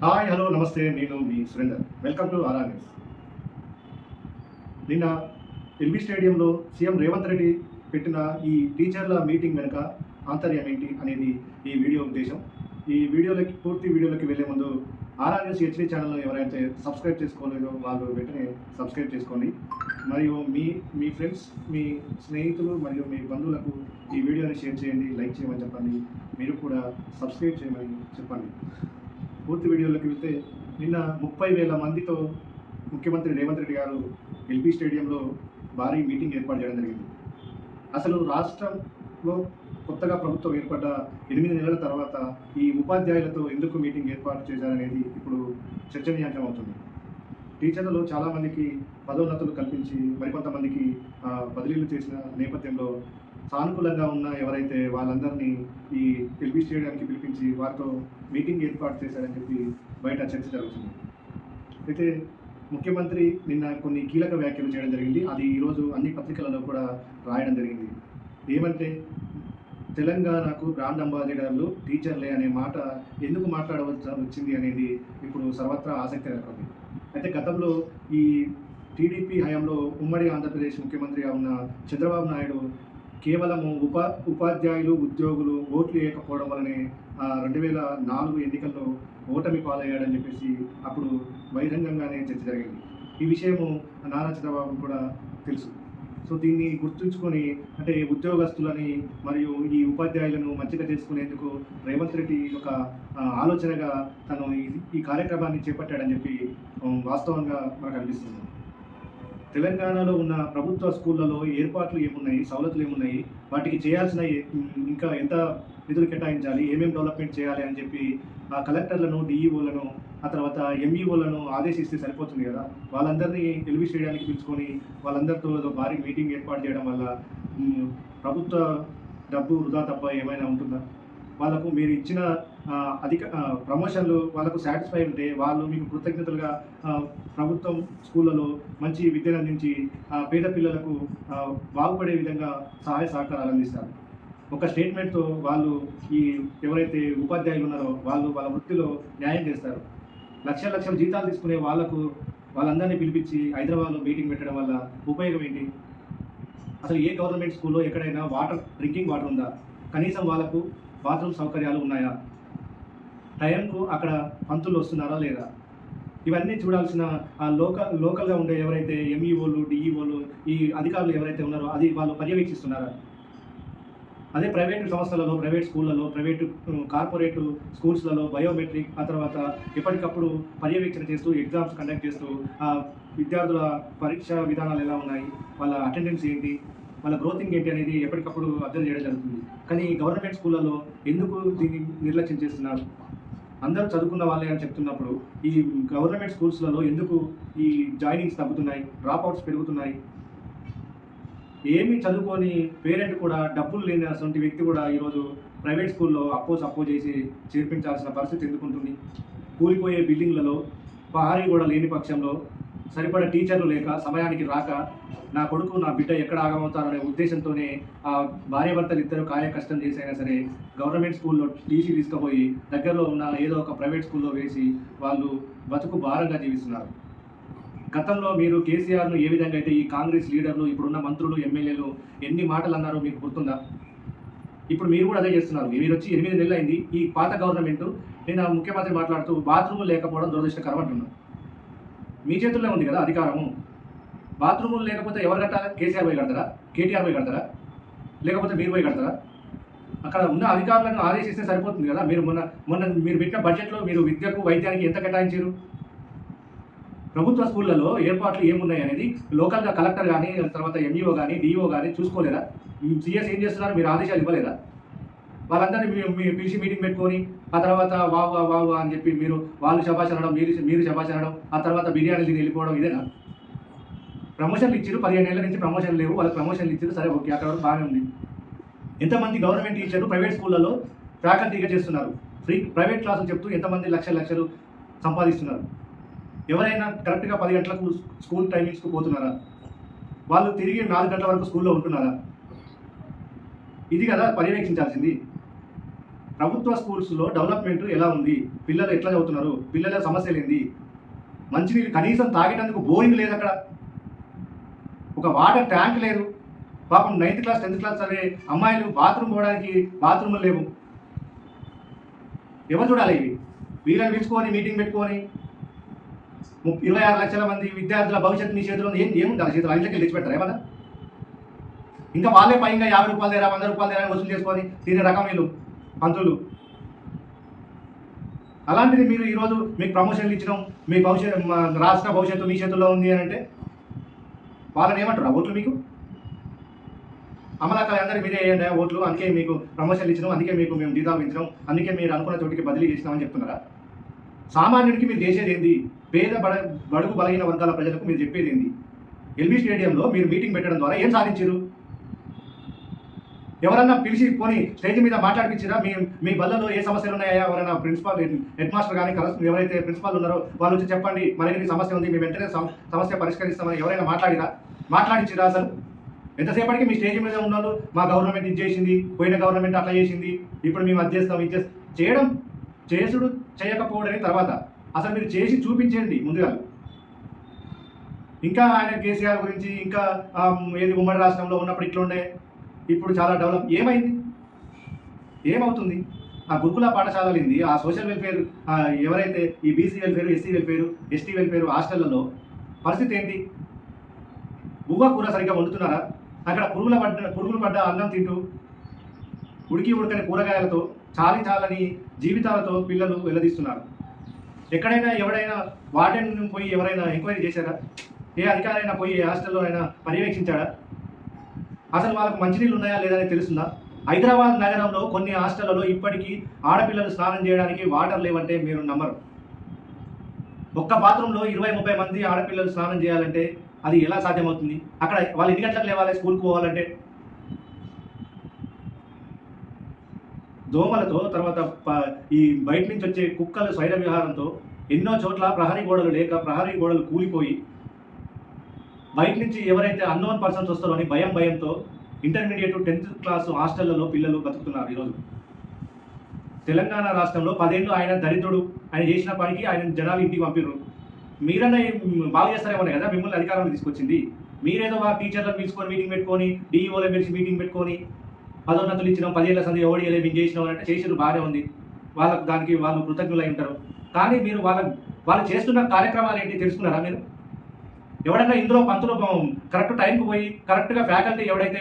Hi hello నమస్తే నేను మీ Surender. Welcome to R R news నిన్న ఎల్బీ స్టేడియంలో సీఎం రేవంత్ రెడ్డి పెట్టిన ఈ టీచర్ల మీటింగ్ వెనుక ఆంతర్యం ఏంటి అనేది ఈ వీడియో ఉద్దేశం. ఈ వీడియోలకి పూర్తి వీడియోలోకి వెళ్ళే ముందు ఆర్ఆర్ న్యూస్ హెచ్డి ఛానల్ను ఎవరైతే సబ్స్క్రైబ్ చేసుకోలేదో వాళ్ళు వెంటనే సబ్స్క్రైబ్ చేసుకోండి. మరియు మీ మీ ఫ్రెండ్స్ మీ స్నేహితులు మరియు మీ బంధువులకు ఈ వీడియోని షేర్ చేయండి లైక్ చేయమని చెప్పండి. మీరు కూడా సబ్స్క్రైబ్ చేయమని చెప్పండి. పూర్తి వీడియోలోకి వెళ్తే నిన్న ముప్పై వేల మందితో ముఖ్యమంత్రి రేవంత్ రెడ్డి గారు ఎల్బీ స్టేడియంలో భారీ మీటింగ్ ఏర్పాటు చేయడం జరిగింది. అసలు రాష్ట్రంలో కొత్తగా ప్రభుత్వం ఏర్పడ్డ ఎనిమిది నెలల తర్వాత ఈ ఉపాధ్యాయులతో ఎందుకు మీటింగ్ ఏర్పాటు చేశారనేది ఇప్పుడు చర్చనీయాంశం అవుతుంది టీచర్లలో చాలామందికి పదోన్నతులు కల్పించి మరికొంతమందికి బదిలీలు చేసిన నేపథ్యంలో సానుకూలంగా ఉన్న ఎవరైతే వాళ్ళందరినీ ఈ ఎల్బీ స్టేడియానికి పిలిపించి వారితో మీటింగ్ ఏర్పాటు చేశారని చెప్పి బయట చర్చ జరుగుతుంది. అయితే ముఖ్యమంత్రి నిన్న కొన్ని కీలక వ్యాఖ్యలు చేయడం జరిగింది. అది ఈరోజు అన్ని పత్రికలలో కూడా రాయడం జరిగింది. ఏమంటే తెలంగాణకు బ్రాండ్ అంబాసిడర్లు టీచర్లే అనే మాట ఎందుకు మాట్లాడవలసి వచ్చింది అనేది ఇప్పుడు సర్వత్రా ఆసక్తి నెలకొంది అయితే గతంలో ఈ టీడీపీ హయాంలో ఉమ్మడి ఆంధ్రప్రదేశ్ ముఖ్యమంత్రిగా ఉన్న చంద్రబాబు నాయుడు కేవలము ఉపా ఉపాధ్యాయులు ఉద్యోగులు ఓట్లు వేయకపోవడం వలనే రెండు వేల నాలుగు ఎన్నికల్లో ఓటమి పాలయ్యాడని చెప్పేసి అప్పుడు బహిరంగంగానే చర్చ జరిగింది. ఈ విషయము నారా చంద్రబాబు కూడా తెలుసు. సో దీన్ని గుర్తుంచుకొని అంటే ఉద్యోగస్తులని మరియు ఈ ఉపాధ్యాయులను మంచిగా చేసుకునేందుకు రేవంత్ రెడ్డి ఒక ఆలోచనగా తను ఈ- ఈ కార్యక్రమాన్ని చేపట్టాడని చెప్పి వాస్తవంగా మనకు అనిపిస్తుంది. తెలంగాణలో ఉన్న ప్రభుత్వ స్కూళ్ళలో ఏర్పాట్లు ఏమున్నాయి సవలతులు ఏమున్నాయి వాటికి చేయాల్సిన ఇంకా ఎంత నిధులు కేటాయించాలి ఏమేమి డెవలప్మెంట్ చేయాలి అని చెప్పి ఆ కలెక్టర్లను డిఈఓలను ఆ తర్వాత ఎంఈఓలను ఆదేశిస్తే సరిపోతుంది కదా. వాళ్ళందరినీ ఎల్బీ స్టేడియానికి పిలుచుకొని వాళ్ళందరితో ఏదో భారీ మీటింగ్ ఏర్పాటు చేయడం వల్ల ప్రభుత్వ డబ్బు వృధా తప్ప ఏమైనా ఉంటుందా? వాళ్ళకు మీరు ఇచ్చిన అధిక ప్రమోషన్లు వాళ్ళకు సాటిస్ఫై ఉంటే వాళ్ళు మీకు కృతజ్ఞతలుగా ప్రభుత్వం స్కూళ్ళలో మంచి విద్యను అందించి పేద పిల్లలకు బాగుపడే విధంగా సహాయ సహకారాలు అందిస్తారు. ఒక స్టేట్మెంట్తో వాళ్ళు ఈ ఎవరైతే ఉపాధ్యాయులు ఉన్నారో వాళ్ళు వాళ్ళ వృత్తిలో న్యాయం చేస్తారు. లక్షల లక్షల జీతాలు తీసుకునే వాళ్ళకు వాళ్ళందరినీ పిలిపించి హైదరాబాద్లో మీటింగ్ పెట్టడం వల్ల ఉపయోగం ఏంటి? అసలు ఏ గవర్నమెంట్ స్కూల్లో ఎక్కడైనా వాటర్ డ్రింకింగ్ వాటర్ ఉందా? కనీసం వాళ్ళకు బాత్రూమ్ సౌకర్యాలు ఉన్నాయా? టైంకు అక్కడ పంతులు వస్తున్నారా లేదా? ఇవన్నీ చూడాల్సిన ఆ లోకల్ లోకల్గా ఉండే ఎవరైతే ఎంఈఓలు డిఈఓలు ఈ అధికారులు ఎవరైతే ఉన్నారో అది వాళ్ళు పర్యవేక్షిస్తున్నారా? అదే ప్రైవేటు సంస్థలలో ప్రైవేట్ స్కూళ్ళలో ప్రైవేటు కార్పొరేట్ స్కూల్స్లలో బయోమెట్రిక్ ఆ తర్వాత ఎప్పటికప్పుడు పర్యవేక్షణ చేస్తూ ఎగ్జామ్స్ కండక్ట్ చేస్తూ ఆ విద్యార్థుల పరీక్ష విధానాలు ఎలా ఉన్నాయి? వాళ్ళ అటెండెన్స్ ఏంటి? వాళ్ళ గ్రోతింగ్ ఏంటి అనేది ఎప్పటికప్పుడు అబ్జర్వ్ చేయడం జరుగుతుంది. కానీ గవర్నమెంట్ స్కూళ్ళలో ఎందుకు దీన్ని నిర్లక్ష్యం చేస్తున్నారు? అందరూ చదువుకున్న వాళ్ళే అని చెప్తున్నప్పుడు ఈ గవర్నమెంట్ స్కూల్స్లలో ఎందుకు ఈ జాయినింగ్స్ తగ్గుతున్నాయి? డ్రాప్ అవుట్స్ పెరుగుతున్నాయి. ఏమి చదువుకొని పేరెంట్ కూడా డబ్బులు లేని అటువంటి వ్యక్తి కూడా ఈరోజు ప్రైవేట్ స్కూల్లో అపోజ్ అపోజ్ చేసి చేర్పించాల్సిన పరిస్థితి ఎందుకుంటుంది? కూలిపోయే బిల్డింగ్లలో పహారీ కూడా లేని పక్షంలో సరిపడా టీచర్లు లేక సమయానికి రాక నా కొడుకు నా బిడ్డ ఎక్కడ ఆగమవుతారనే ఉద్దేశంతోనే ఆ భార్యాభర్తలు ఇద్దరు కాయ కష్టం చేసైనా సరే గవర్నమెంట్ స్కూల్లో టీసీ తీసుకుపోయి దగ్గరలో ఉన్న ఏదో ఒక ప్రైవేట్ స్కూల్లో వేసి వాళ్ళు బతుకు భారంగా జీవిస్తున్నారు. గతంలో మీరు కేసీఆర్ను ఏ విధంగా అయితే ఈ కాంగ్రెస్ లీడర్లు ఇప్పుడున్న మంత్రులు ఎమ్మెల్యేలు ఎన్ని మాటలు అన్నారో మీకు గుర్తుందా? ఇప్పుడు మీరు కూడా అదే చేస్తున్నారు. మీరు వచ్చి ఎనిమిది నెలలు అయింది. ఈ పాత గవర్నమెంట్ నేను ముఖ్యమంత్రి మాట్లాడుతూ బాత్రూమ్ లేకపోవడం దురదృష్టకరం అంటున్నాను మీ చేతుల్లో ఉంది కదా అధికారము. బాత్రూములు లేకపోతే ఎవరు కట్టాలి? కేసీఆర్ పోయి కడతారా? కేటీఆర్ పోయి కడతారా? లేకపోతే మీరు పోయి కడతారా? అక్కడ ఉన్న అధికారులను ఆదేశిస్తే సరిపోతుంది కదా? మీరు మొన్న మొన్న మీరు పెట్టిన బడ్జెట్లో మీరు విద్యకు వైద్యానికి ఎంత కేటాయించారు? ప్రభుత్వ స్కూళ్ళలో ఏర్పాట్లు ఏమున్నాయి అనేది లోకల్గా కలెక్టర్ కానీ తర్వాత ఎంఈఓ కానీ డిఈఓ కానీ చూసుకోలేదా? సీఎస్ ఏం చేస్తున్నారు? మీరు ఆదేశాలు ఇవ్వలేదా? వాళ్ళందరినీ మీరు పిలిచి మీటింగ్ పెట్టుకొని ఆ తర్వాత వావు వావు, అని చెప్పి మీరు వాళ్ళు శబాష్ అనడం మీరు మీరు శబాష్ అనడం ఆ తర్వాత బిర్యానీ తిని వెళ్ళిపోవడం ఇదేనా? ప్రమోషన్లు ఇచ్చారు పదిహేను ఏళ్ళ నుంచి ప్రమోషన్ లేవు వాళ్ళకి ప్రమోషన్లు ఇచ్చారు సరే ఓకే అక్కడ వరకు బాగానే ఉంది. ఎంతమంది గవర్నమెంట్ టీచర్లు ప్రైవేట్ స్కూళ్ళలో ఫ్యాకల్టీగా చేస్తున్నారు? ఫ్రీ ప్రైవేట్ క్లాసులు చెప్తూ ఎంతమంది లక్షల లక్షలు సంపాదిస్తున్నారు? ఎవరైనా కరెక్ట్గా పది గంటలకు స్కూల్ టైమింగ్స్కి పోతున్నారా? వాళ్ళు తిరిగి నాలుగు గంటల వరకు స్కూల్లో ఉంటున్నారా? ఇది కదా పర్యవేక్షించాల్సింది. ప్రభుత్వ స్కూల్స్లో డెవలప్మెంట్ ఎలా ఉంది? పిల్లలు ఎట్లా చదువుతున్నారు? పిల్లల సమస్యలు ఏంది మంచినీళ్ళు కనీసం తాగేటందుకు బోరింగ్ లేదు అక్కడ. ఒక వాటర్ ట్యాంక్ లేదు. పాపం నైన్త్ క్లాస్ టెన్త్ క్లాస్ చదివే అమ్మాయిలు బాత్రూమ్ పోవడానికి బాత్రూమ్లు లేవు. ఎవరు చూడాలి ఇవి? వీళ్ళని పిలుచుకొని మీటింగ్ పెట్టుకొని ము- ఇరవై ఆరు లక్షల మంది విద్యార్థుల భవిష్యత్తు మీ చేతిలో ఏం ఏముంది ఆ చేతిలో ఐదులకి తెచ్చిపెట్టారు ఏమన్నా? ఇంకా వాళ్ళే పైగా యాభై రూపాయలు దేరా వంద రూపాయలు దేరా వసూలు చేసుకొని తినే రకం వీళ్ళు. పంతులు అలాంటిది మీరు ఈరోజు మీకు ప్రమోషన్లు ఇచ్చడం మీ భవిష్యత్ మా రాష్ట్ర భవిష్యత్తు మీ చేతుల్లో ఉంది అని అంటే వాళ్ళని ఏమంటారు ఓట్లు మీకు? అమలాకాలు అందరికి మీరే వేయండి ఓట్లు అందుకే మీకు ప్రమోషన్లు ఇచ్చినాం అందుకే మీకు మేము దీదాపించడం అందుకే మీరు అనుకున్న చోటికి బదిలీ చేసినామని చెప్తున్నారా? సామాన్యుడికి మీరు చేసేది ఏంది? పేద బడ బడుగు బలహీన వర్గాల ప్రజలకు మీరు చెప్పేది ఏంది? ఎల్బీ స్టేడియంలో మీరు మీటింగ్ పెట్టడం ద్వారా ఏం సాధించారు ఎవరన్నా పిలిచి పోని స్టేజ్ మీద మాట్లాడిపించారా? మీ మీ బల్లలో ఏ సమస్యలు ఉన్నాయా? ఎవరైనా ప్రిన్సిపాల్ హెడ్ మాస్టర్ కానీ కరస్ ఎవరైతే ప్రిన్సిపాల్ ఉన్నారో వాళ్ళు వచ్చి చెప్పండి. మరి సమస్య ఉంది మేము వెంటనే సమస్య పరిష్కరిస్తామని ఎవరైనా మాట్లాడిరా? మాట్లాడించిరా అసలు? ఎంతసేపటికి మీ స్టేజ్ మీద ఉన్నాను మా గవర్నమెంట్ ఇది చేసింది పోయిన గవర్నమెంట్ అట్లా చేసింది ఇప్పుడు మేము అది చేస్తాం ఇది చేస్తాం. చేయడం చేసుడు చేయకపోవడమే తర్వాత. అసలు మీరు చేసి చూపించండి ముందుగా. ఇంకా ఆయన కేసీఆర్ గురించి ఇంకా ఏది ఉమ్మడి రాష్ట్రంలో ఉన్నప్పుడు ఇట్లుండే. ఇప్పుడు చాలా డెవలప్. ఏమైంది? ఏమవుతుంది? ఆ గురుకుల పాఠశాలలు ఏంది? ఆ సోషల్ వెల్ఫేర్ ఎవరైతే ఈ BC welfare SC welfare ST welfare హాస్టళ్ళలో పరిస్థితి ఏంటి? బువ్వ కూర సరిగ్గా వండుతున్నారా? అక్కడ పురుగుల పడ్డ పురుగులు పడ్డ అన్నం తింటూ ఉడికి ఉడకని కూరగాయలతో చాలి చాలని జీవితాలతో పిల్లలు వెల్లదీస్తున్నారు ఎక్కడైనా ఎవడైనా వార్డెన్ పోయి ఎవరైనా ఎంక్వైరీ చేశారా? ఏ అధికారైనా పోయి ఏ హాస్టల్లో అయినా పర్యవేక్షించాడా? అసలు వాళ్ళకు మంచినీళ్ళు ఉన్నాయా లేదా అని తెలుస్తుందా? హైదరాబాద్ నగరంలో కొన్ని హాస్టళ్ళలో ఇప్పటికీ ఆడపిల్లలు స్నానం చేయడానికి వాటర్ లేవంటే మీరు నమ్మరు. ఒక్క బాత్రూంలో ఇరవై ముప్పై మంది ఆడపిల్లలు స్నానం చేయాలంటే అది ఎలా సాధ్యమవుతుంది? అక్కడ వాళ్ళు ఎన్ని గంటలకు లేవాలి? స్కూల్కి పోవాలంటే? దోమలతో తర్వాత ఈ బయట నుంచి వచ్చే కుక్కల స్వైర విహారంతో ఎన్నో చోట్ల ప్రహరీ గోడలు లేక ప్రహరీ గోడలు కూలిపోయి బయట నుంచి ఎవరైతే అన్నోన్ పర్సన్స్ వస్తారో అని భయం భయంతో ఇంటర్మీడియట్ టెన్త్ క్లాస్ హాస్టళ్ళలో పిల్లలు బతుకుతున్నారు ఈరోజు. తెలంగాణ రాష్ట్రంలో పదేళ్ళు ఆయన దరిద్రుడు ఆయన చేసిన పనికి ఆయన జనాలు ఇంటికి పంపిర్రు. మీరన్నా బాగా బాగు చేస్తారేమో కదా మిమ్మల్ని అధికారంలో తీసుకొచ్చింది? మీరేదో మా టీచర్లను పిలుచుకొని మీటింగ్ పెట్టుకొని డిఈఓలో పిలిచి మీటింగ్ పెట్టుకొని పదోన్నతులు ఇచ్చినాం పదిహేళ్ళ సంది ఓడియలే మేము చేసినాం అంటే చేసారు బాగానే ఉంది. వాళ్ళకు దానికి వాళ్ళు కృతజ్ఞులై ఉంటారు. కానీ మీరు వాళ్ళ వాళ్ళు చేస్తున్న కార్యక్రమాలు ఏంటి తెలుసుకున్నారా మీరు? ఎవడైనా ఇందులో పంతులు కరెక్ట్ టైంకి పోయి కరెక్ట్గా ఫ్యాకల్టీ ఎవడైతే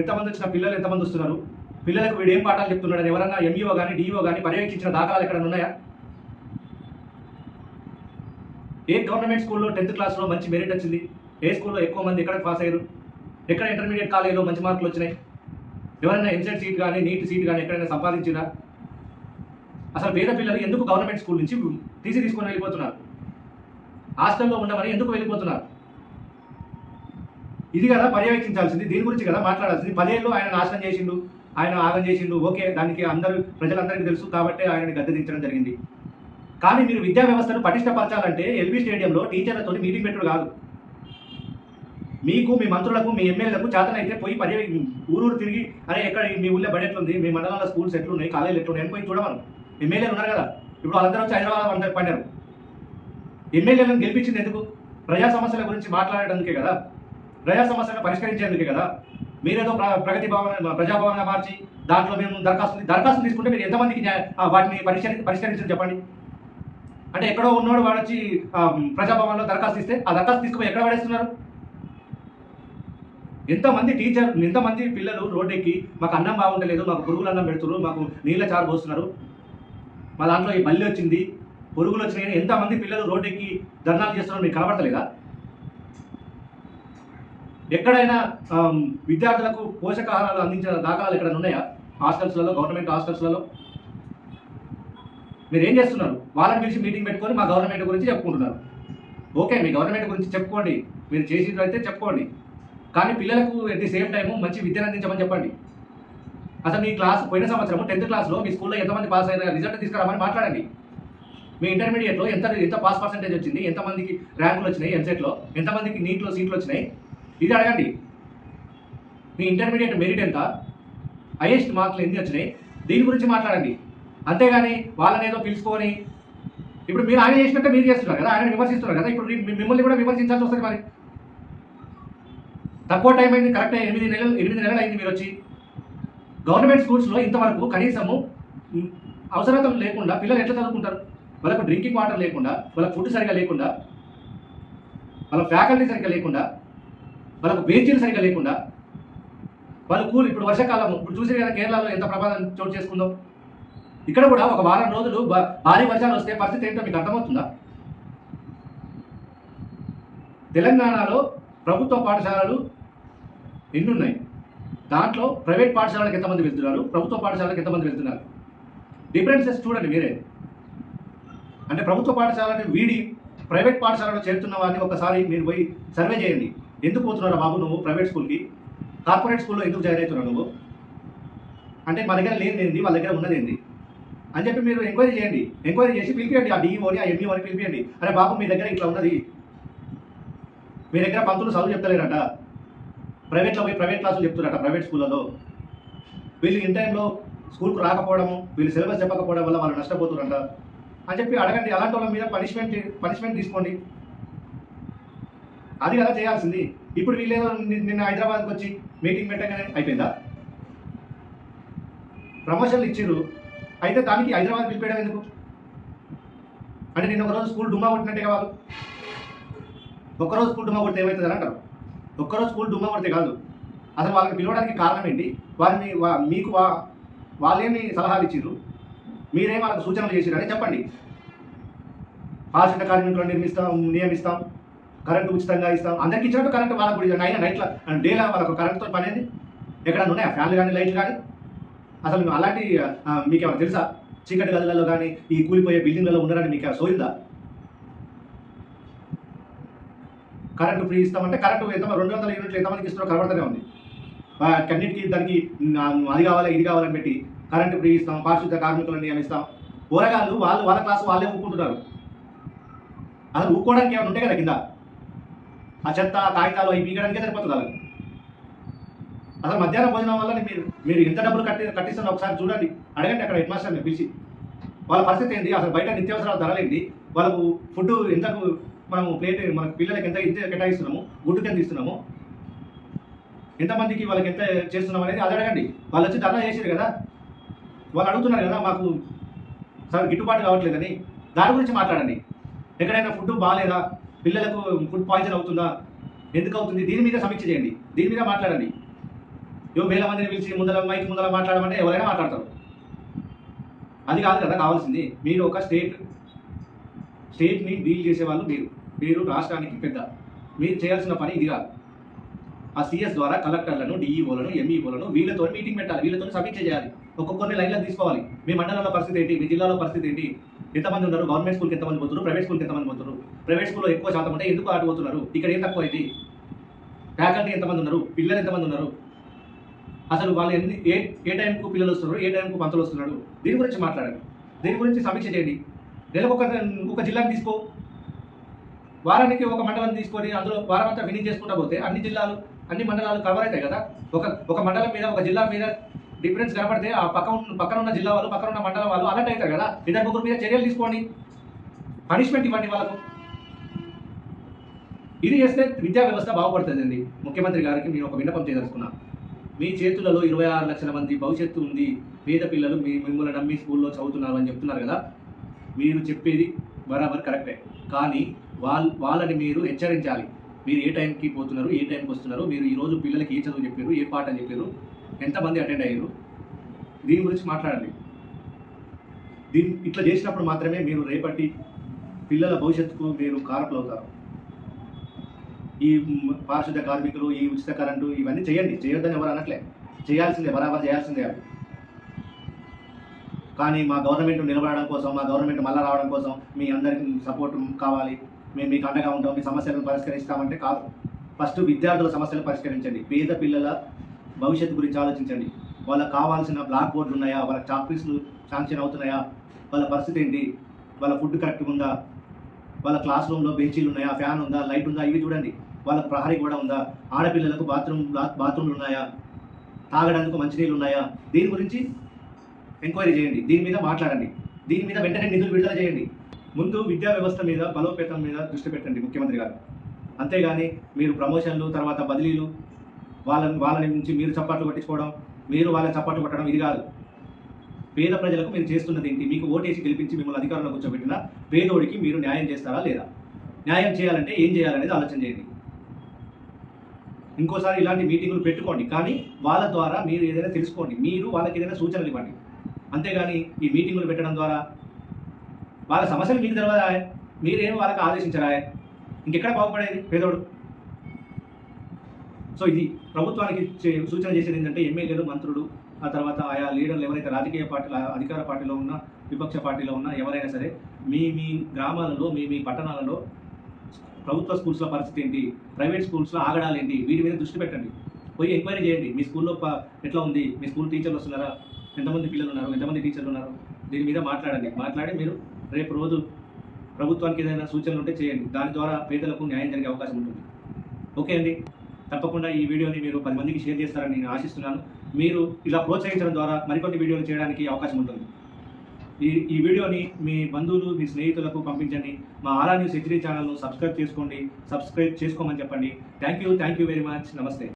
ఎంతమంది వచ్చిన పిల్లలు ఎంతమంది వస్తున్నారు? పిల్లలకు వీడు ఏం పాఠాలు చెప్తున్నాడు? ఎవరన్నా ఎంఈఓ కానీ డిఈఓ కానీ పర్యవేక్షించిన దాఖలాలు ఎక్కడ ఉన్నాయా? ఏ గవర్నమెంట్ స్కూల్లో టెన్త్ క్లాస్లో మంచి మెరిట్ వచ్చింది? ఏ స్కూల్లో ఎక్కువ మంది ఎక్కడ పాస్ అయ్యారు? ఎక్కడ ఇంటర్మీడియట్ కాలేజీలో మంచి మార్కులు వచ్చినాయి? ఎవరైనా ఎంసెట్ సీట్ కానీ నీట్ సీట్ కానీ ఎక్కడైనా సంపాదించినా అసలు పేద పిల్లలు ఎందుకు గవర్నమెంట్ స్కూల్ నుంచి తీసి తీసుకొని వెళ్ళిపోతున్నారు? హాస్టల్లో ఉండమని ఎందుకు వెళ్ళిపోతున్నారు? ఇది కదా పర్యవేక్షించాల్సింది దీని గురించి కదా మాట్లాడాల్సింది. పదేళ్ళు ఆయన నాశనం చేసిండు ఆయన ఆగం చేసిండు. ఓకే దానికి అందరూ ప్రజలందరికీ తెలుసు కాబట్టి ఆయనని గద్దె దించడం జరిగింది. కానీ మీరు విద్యా వ్యవస్థను పటిష్టపరచాలంటే ఎల్బీ స్టేడియంలో టీచర్లతో మీటింగ్ పెట్టుడు కాదు. మీకు మీ మంత్రులకు మీ ఎమ్మెల్యేలకు చేతనైతే పోయి పర్యవే ఊరూరు తిరిగి అరే ఎక్కడ మీ ఊళ్ళో బడి ఉంది మీ మండలంలో స్కూల్స్ ఎట్లున్నాయి? కాలేజీలు ఎట్లున్నాయి? అని పోయి చూడమను. ఎమ్మెల్యేలు ఉన్నారు కదా. ఇప్పుడు వాళ్ళందరూ వచ్చి హైదరాబాద్ అందరు పడినారు ఎమ్మెల్యేలను గెలిపించింది ఎందుకు? ప్రజా సమస్యల గురించి మాట్లాడడానికే కదా. ప్రజా సమస్యలను పరిష్కరించేందుకే కదా? మీరేదో ప్ర- ప్రగతి భవన ప్రజాభవన్గా మార్చి దాంట్లో మేము దరఖాస్తు దరఖాస్తు తీసుకుంటే మీరు ఎంతమందికి వాటిని పరిష్కరి పరిష్కరించడం చెప్పండి. అంటే ఎక్కడో ఉన్నాడు వాడు వచ్చి ప్రజాభవన్లో దరఖాస్తు ఇస్తే ఆ దరఖాస్తు తీసుకుపోయి ఎక్కడ పడేస్తున్నారు? ఎంతమంది టీచర్ ఎంతమంది పిల్లలు రోడ్డెక్కి మాకు అన్నం బాగుండలేదు మాకు పురుగులు అన్నం పెడుతున్నారు మాకు నీళ్ళ చారు పోస్తున్నారు. మా దాంట్లో ఈ బల్లి వచ్చింది పురుగులు వచ్చినాయి ఎంతమంది పిల్లలు రోడ్డెక్కి ధర్నాలు చేస్తున్నారు మీకు కనబడతలేదా? ఎక్కడైనా విద్యార్థులకు పోషకాహారాలు అందించిన దాఖలాలు ఎక్కడైనా ఉన్నాయా? హాస్టల్స్లలో గవర్నమెంట్ హాస్టల్స్లలో? మీరు ఏం చేస్తున్నారు? వాళ్ళని పిలిచి మీటింగ్ పెట్టుకొని మా గవర్నమెంట్ గురించి చెప్పుకుంటున్నారు. ఓకే మీ గవర్నమెంట్ గురించి చెప్పుకోండి. మీరు చేసినట్లయితే చెప్పుకోండి. కానీ పిల్లలకు ఎట్ ది సేమ్ టైము మంచి విద్యను అందించమని చెప్పండి. అసలు మీ క్లాస్ పోయిన సంవత్సరం టెన్త్ క్లాస్లో మీ స్కూల్లో ఎంతమంది పాస్ అయినా రిజల్ట్ తీసుకురామని మాట్లాడండి. మీ ఇంటర్మీడియట్లో ఎంత ఎంత పాస్ పర్సెంటేజ్ వచ్చింది? ఎంతమందికి ర్యాంకులు వచ్చినాయి? ఎంసెట్లో? ఎంతమందికి నీట్లో సీట్లు వచ్చినాయి? ఇది అడగండి. మీ ఇంటర్మీడియట్ మెరిట్ ఎంత? హైయెస్ట్ మార్కులు ఎన్ని వచ్చినాయి? దీని గురించి మాట్లాడండి. అంతేగాని వాళ్ళని ఏదో పిలుచుకొని ఇప్పుడు మీరు ఆయన చేసినట్టే మీరు చేస్తున్నారు కదా ఆయన విమర్శిస్తున్నారు కదా ఇప్పుడు మిమ్మల్ని కూడా విమర్శించాల్సి వస్తుంది మరి. తక్కువ టైం అయింది కరెక్ట్ ఎనిమిది నెలలు ఎనిమిది నెలలు అయింది మీరు వచ్చి. గవర్నమెంట్ స్కూల్స్లో ఇంతవరకు కనీసము ఉమ్, అవసరతలు లేకుండా పిల్లలు ఎట్లా చదువుకుంటారు? వాళ్ళకు డ్రింకింగ్ వాటర్ లేకుండా వాళ్ళ ఫుడ్ సరిగా లేకుండా వాళ్ళ ఫ్యాకల్టీ సరిగ్గా లేకుండా వాళ్ళకు బేంచీలు సరిగ్గా లేకుండా వాళ్ళు కూల్ ఇప్పుడు వర్షాకాలం ఇప్పుడు చూసి కదా కేరళలో ఎంత ప్రమాదం చోటు చేసుకుందో. ఇక్కడ కూడా ఒక వారం రోజులు భా- భారీ వర్షాలు వస్తే పరిస్థితి ఏంటో మీకు అర్థమవుతుందా? తెలంగాణలో ప్రభుత్వ పాఠశాలలు ఎన్నున్నాయి? దాంట్లో ప్రైవేట్ పాఠశాలకు ఎంతమంది వెళ్తున్నారు? ప్రభుత్వ పాఠశాలకు ఎంతమంది వెళ్తున్నారు? డిఫరెన్సెస్ చూడండి మీరే. అంటే ప్రభుత్వ పాఠశాలని వీడి ప్రైవేట్ పాఠశాలలో చేరుతున్న వారిని ఒకసారి మీరు పోయి సర్వే చేయండి. ఎందుకు పోతున్నారా బాబు నువ్వు ప్రైవేట్ స్కూల్కి? కార్పొరేట్ స్కూల్లో ఎందుకు జాయిన్ అవుతున్నావు నువ్వు? అంటే మా దగ్గర లేనిదేంది వాళ్ళ దగ్గర ఉన్నది ఏంది? అని చెప్పి మీరు ఎంక్వైరీ చేయండి. ఎంక్వైరీ చేసి పిలిపియండి. ఆ డిఈఓని ఆ ఎంఈఓని పిలిపియండి. అరే బాబు మీ దగ్గర ఇట్లా ఉన్నది. మీ దగ్గర పంతులు చదువు చెప్తలేరట. ప్రైవేట్లో పోయి ప్రైవేట్ క్లాసులు చెప్తున్నారట ప్రైవేట్ స్కూళ్ళలో. వీళ్ళు ఇన్ టైంలో స్కూల్కు రాకపోవడము వీళ్ళు సిలబస్ చెప్పకపోవడం వల్ల వాళ్ళు నష్టపోతున్నారంట. అని చెప్పి అడగండి. అలాంటి వాళ్ళ మీద పనిష్మెంట్ పనిష్మెంట్ తీసుకోండి. అది కదా చేయాల్సింది. ఇప్పుడు వీళ్ళేదో నిన్న హైదరాబాద్కి వచ్చి మీటింగ్ పెట్టగానే అయిపోయిందా? ప్రమోషన్లు ఇచ్చారు అయితే దానికి హైదరాబాద్ పిలిపేయడం ఎందుకు? అంటే నేను ఒకరోజు స్కూల్ డుమ్మా కొట్టినట్టే కావాలి ఒక్కరోజు స్కూల్ డుమ్మా కొడితే ఏమవుతుంది అని అంటారు. ఒక్కరోజు స్కూల్ డుమ్మా కొడితే కాదు. అసలు వాళ్ళని పిలవడానికి కారణం ఏంటి? వారిని వా- మీకు వా వాళ్ళేమి సలహాలు ఇచ్చిర్రు? మీరేం వాళ్ళకి సూచనలు చేసిరని చెప్పండి. పారిశుద్ధ కార్మికులను నిర్మిస్తాం నియమిస్తాం. కరెంటు ఉచితంగా ఇస్తాం. అందరికి ఇచ్చినట్టు కరెంట్ వాళ్ళకు కూడా అయినా నైట్లో డేలా వాళ్ళకు కరెంటుతో పనేది ఏంది? ఎక్కడ ఉన్నాయా? ఫ్యాన్లు కానీ లైట్లు కానీ? అసలు అలాంటి మీకు ఏమైనా తెలుసా? చీకటి గదులలో కానీ ఈ కూలిపోయే బిల్డింగ్లలో ఉన్నారని మీకు సోయిందా కరెంటు ఫ్రీ ఇస్తామంటే కరెంటు ఎంత? రెండు వందల యూనిట్లు ఎంతమందికి ఇస్తున్నారో కనబడుతూనే ఉంది. అన్నిటికీ దానికి అది కావాలి ఇది కావాలని పెట్టి కరెంటు ఫ్రీ ఇస్తాం పారిశుద్ధ కార్మికులను నియమిస్తాం. ఊరగాళ్ళు వాళ్ళు వాళ్ళ క్లాసు వాళ్ళే ఊపుకుంటున్నారు. అసలు ఊపుకోవడానికి ఏమైనా ఉంటాయి కదా కింద. ఆ చెత్త కాగితాలు అవి పీకడానికే సరిపోతుంది వాళ్ళకి. అసలు మధ్యాహ్నం భోజనం వల్ల మీరు మీరు ఎంత డబ్బులు కట్టి కట్టిస్తున్న ఒకసారి చూడండి. అడగండి అక్కడ హెడ్ మాస్టర్ని పిలిచి. వాళ్ళ పరిస్థితి ఏంటి? అసలు బయట నిత్యావసరాలు ధరలు వాళ్ళకు ఫుడ్ ఎంతకు మనము ప్లేట్ మన పిల్లలకి ఎంత ఇంత కేటాయిస్తున్నాము? గుడ్డుకి ఎంత ఇస్తున్నాము? ఎంతమందికి వాళ్ళకి ఎంత చేస్తున్నాం అనేది అది అడగండి. వాళ్ళు వచ్చి ధర్నా చేసారు కదా? వాళ్ళు అడుగుతున్నారు కదా మాకు సార్ గిట్టుబాటు కావట్లేదని. దాని గురించి మాట్లాడండి. ఎక్కడైనా ఫుడ్ బాగాలేదా పిల్లలకు ఫుడ్ పాయిజన్ అవుతుందా? ఎందుకు అవుతుంది? దీని మీద సమీక్ష చేయండి. దీని మీద మాట్లాడండి. ఏవో వేల మందిని పిలిచి ముందర మైక్ ముందర మాట్లాడమంటే ఎవరైనా మాట్లాడతారు. అది కాదు కదా కావాల్సింది. మీరు ఒక స్టేట్ స్టేట్ని డీల్ చేసే వాళ్ళు మీరు. మీరు రాష్ట్రానికి పెద్ద. మీరు చేయాల్సిన పని ఇది కాదు. ఆ సిఎస్ ద్వారా కలెక్టర్లను డిఈఓలను ఎంఈఓలను వీళ్ళతో మీటింగ్ పెట్టాలి. వీళ్ళతో సమీక్ష చేయాలి. ఒక్కొక్కరిని లైన్లకు తీసుకోవాలి. మీ మండలంలో పరిస్థితి ఏంటి? మీ జిల్లాలో పరిస్థితి ఏంటి? ఎంతమంది ఉన్నారు? గవర్నమెంట్ స్కూల్కి ఎంతమంది పోతున్నారు? ప్రైవేట్ స్కూల్కి ఎంతమంది పోతున్నారు? ప్రైవేట్ స్కూల్లో ఎక్కువ శాతం ఉంటే ఎందుకు ఆట పోతున్నారు? ఇక్కడ ఏం తక్కువ అయింది ఫ్యాకల్టీ ఎంతమంది ఉన్నారు? పిల్లలు ఎంతమంది ఉన్నారు? అసలు వాళ్ళు ఎన్ని ఏ ఏ టైంకు పిల్లలు వస్తున్నారు? ఏ టైంకు పంతులు వస్తున్నారు? దీని గురించి మాట్లాడండి. దీని గురించి సమీక్ష చేయండి. నెలకు ఒక ఇంకొక జిల్లాని తీసుకో. వారానికి ఒక మండలం తీసుకొని అందులో వారం అంతా చేసుకుంటా పోతే అన్ని జిల్లాలు అన్ని మండలాలు కవర్ అవుతాయి కదా? ఒక ఒక మండలం మీద ఒక జిల్లా మీద డిఫరెన్స్ కనబడితే ఆ పక్క పక్కన ఉన్న జిల్లా వాళ్ళు పక్కన ఉన్న మండలం వాళ్ళు అలర్ట్ అవుతారు కదా. ఇద్దరు ముగ్గురు మీద చర్యలు తీసుకోండి. పనిష్మెంట్ ఇవ్వండి వాళ్ళకు. ఇది చేస్తే విద్యా వ్యవస్థ బాగుపడుతుందండి. ముఖ్యమంత్రి గారికి నేను ఒక విన్నపం చేయదలుచుకున్నా. మీ చేతులలో ఇరవై ఆరు లక్షల మంది భవిష్యత్తు ఉంది. పేద పిల్లలు మీ మిమ్మల్ని నమ్మి స్కూల్లో చదువుతున్నారు అని చెప్తున్నారు కదా. మీరు చెప్పేది బరాబర్ కరెక్టే. కానీ వాళ్ళ వాళ్ళని మీరు హెచ్చరించాలి. మీరు ఏ టైంకి పోతున్నారు ఏ టైంకి వస్తున్నారు మీరు ఈరోజు పిల్లలకి ఏ చదువు చెప్పారు ఏ పాట చెప్పారు ఎంతమంది అటెండ్ అయ్యారు? దీని గురించి మాట్లాడండి. దీని ఇట్లా చేసినప్పుడు మాత్రమే మీరు రేపటి పిల్లల భవిష్యత్తుకు మీరు కారకులు అవుతారు. ఈ పారిశుద్ధ కార్మికులు ఈ ఉచిత కరెంటు ఇవన్నీ చేయండి. చేయొద్దని ఎవరు అనట్లే. చేయాల్సిందే బరాబర్ చేయాల్సిందే అవి కానీ మా గవర్నమెంట్ నిలబడడం కోసం మా గవర్నమెంట్ మళ్ళా రావడం కోసం మీ అందరికి సపోర్ట్ కావాలి. మేము మీకు అండగా ఉంటాం మీ సమస్యలను పరిష్కరిస్తామంటే కాదు. ఫస్ట్ విద్యార్థుల సమస్యలు పరిష్కరించండి. పేద పిల్లల భవిష్యత్తు గురించి ఆలోచించండి. వాళ్ళకి కావాల్సిన బ్లాక్ బోర్డులు ఉన్నాయా? వాళ్ళ చాక్పీస్లు శాంక్షన్ అవుతున్నాయా? వాళ్ళ పరిస్థితి ఏంటి? వాళ్ళ ఫుడ్ కరెక్ట్గా ఉందా? వాళ్ళ క్లాస్ రూమ్లో బెంచీలు ఉన్నాయా? ఫ్యాన్ ఉందా? లైట్ ఉందా? ఇవి చూడండి. వాళ్ళకి ప్రహరీ కూడా ఉందా? ఆడపిల్లలకు బాత్రూమ్ బాత్రూమ్లు ఉన్నాయా? తాగడానికి మంచినీళ్ళు ఉన్నాయా? దీని గురించి ఎంక్వైరీ చేయండి. దీని మీద మాట్లాడండి. దీని మీద వెంటనే నిధులు విడుదల చేయండి. ముందు విద్యా వ్యవస్థ మీద బలోపేతం మీద దృష్టి పెట్టండి ముఖ్యమంత్రి గారు. అంతేగాని మీరు ప్రమోషన్లు తర్వాత బదిలీలు వాళ్ళని వాళ్ళని నుంచి మీరు చప్పట్లు కొట్టించుకోవడం మీరు వాళ్ళని చప్పట్లు కొట్టడం ఇది కాదు. పేద ప్రజలకు మీరు చేస్తున్నది ఏంటి? మీకు ఓటేసి గెలిపించి మిమ్మల్ని అధికారంలో కూర్చోబెట్టిన పేదోడికి మీరు న్యాయం చేస్తారా లేదా? న్యాయం చేయాలంటే ఏం చేయాలనేది ఆలోచన చేయండి. ఇంకోసారి ఇలాంటి మీటింగులు పెట్టుకోండి. కానీ వాళ్ళ ద్వారా మీరు ఏదైనా తెలుసుకోండి. మీరు వాళ్ళకి ఏదైనా సూచనలు ఇవ్వండి. అంతేగాని ఈ మీటింగులు పెట్టడం ద్వారా వాళ్ళ సమస్యలు మీకు తెలియదా మీరేం వాళ్ళకి ఆదేశించరా ఇంకెక్కడ బాగుపడేది పేదోడు? సో ఇది ప్రభుత్వానికి చే- సూచన చేసేది ఏంటంటే ఎమ్మెల్యేలు మంత్రులు ఆ తర్వాత ఆయా లీడర్లు ఎవరైతే రాజకీయ పార్టీల అధికార పార్టీలో ఉన్న విపక్ష పార్టీలో ఉన్న ఎవరైనా సరే మీ మీ గ్రామాలలో మీ మీ పట్టణాలలో ప్రభుత్వ స్కూల్స్లో పరిస్థితి ఏంటి? ప్రైవేట్ స్కూల్స్లో ఆగడాలు ఏంటి? వీటి మీద దృష్టి పెట్టండి. పోయి ఎంక్వైరీ చేయండి. మీ స్కూల్లో ఎట్లా ఉంది? మీ స్కూల్ టీచర్లు వస్తున్నారా? ఎంతమంది పిల్లలు ఉన్నారు? ఎంతమంది టీచర్లు ఉన్నారు? దీని మీద మాట్లాడండి. మాట్లాడి మీరు రేపు రోజు ప్రభుత్వానికి ఏదైనా సూచనలు ఉంటే చేయండి. దాని ద్వారా పేదలకు న్యాయం జరిగే అవకాశం ఉంటుంది. ఓకే అండి? తప్పకుండా ఈ వీడియోని మీరు పది మందికి షేర్ చేస్తారని నేను ఆశిస్తున్నాను. మీరు ఇలా ప్రోత్సహించడం ద్వారా మరికొన్ని వీడియోలు చేయడానికి అవకాశం ఉంటుంది. ఈ ఈ వీడియోని మీ బంధువులు మీ స్నేహితులకు పంపించండి. మా ఆరా న్యూస్ హెచ్డీ ఛానల్ను సబ్స్క్రైబ్ చేసుకోండి. సబ్స్క్రైబ్ చేసుకోమని చెప్పండి. Thank you thank you very much. నమస్తే.